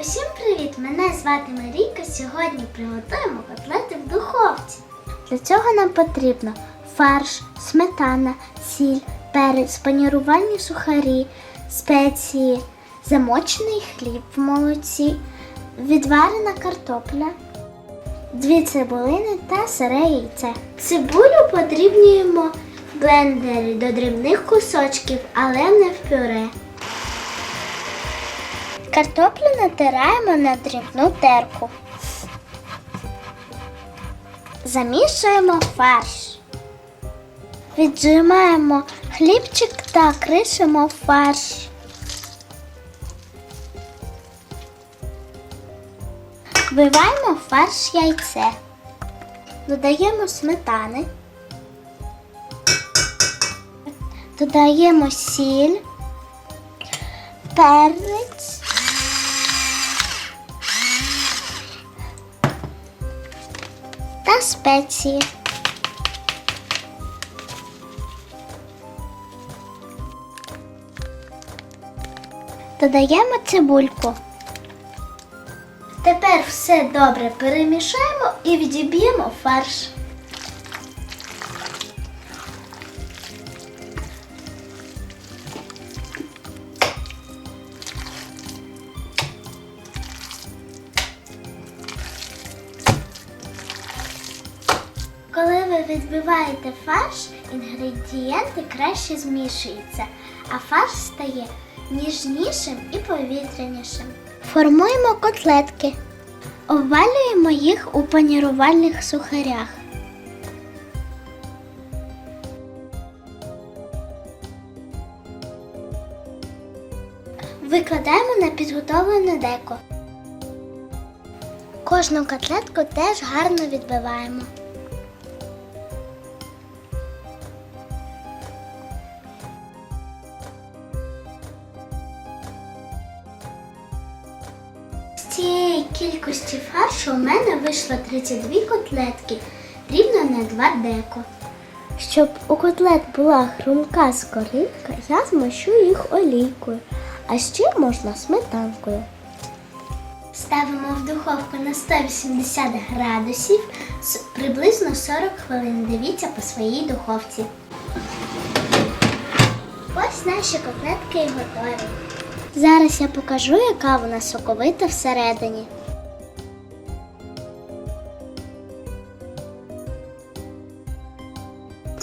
Усім привіт! Мене звати Марійка. Сьогодні приготуємо котлети в духовці. Для цього нам потрібно фарш, сметана, сіль, перець, панірувальні сухарі, спеції, замочений хліб в молоці, відварена картопля, дві цибулини та сире яйце. Цибулю подрібнюємо в блендері до дрібних кусочків, але не в пюре. Картоплю натираємо на дрібну терку. Замішуємо фарш. Віджимаємо хлібчик та кришимо фарш. Вбиваємо фарш яйце. Додаємо сметани. Додаємо сіль, перець. Спеції. Додаємо цибульку. Тепер все добре перемішаємо і відіб'ємо фарш. Ви відбиваєте фарш, інгредієнти краще змішуються, а фарш стає ніжнішим і повітрянішим. Формуємо котлетки. Обвалюємо їх у панірувальних сухарях. Викладаємо на підготовлене деко. Кожну котлетку теж гарно відбиваємо. Кількості фаршу у мене вийшло 32 котлетки, рівно на 2 деко. Щоб у котлет була хрумка скоринка, я змащу їх олійкою, а ще можна сметанкою. Ставимо в духовку на 180 градусів приблизно 40 хвилин. Дивіться по своїй духовці. Ось наші котлетки і готові. Зараз я покажу, яка вона соковита всередині.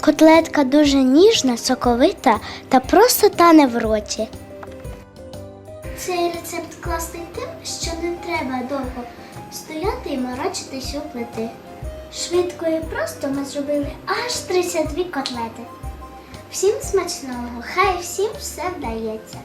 Котлетка дуже ніжна, соковита та просто тане в роті. Цей рецепт класний тим, що не треба довго стояти і морочитись у плити. Швидко і просто ми зробили аж 32 котлети. Всім смачного, хай всім все вдається.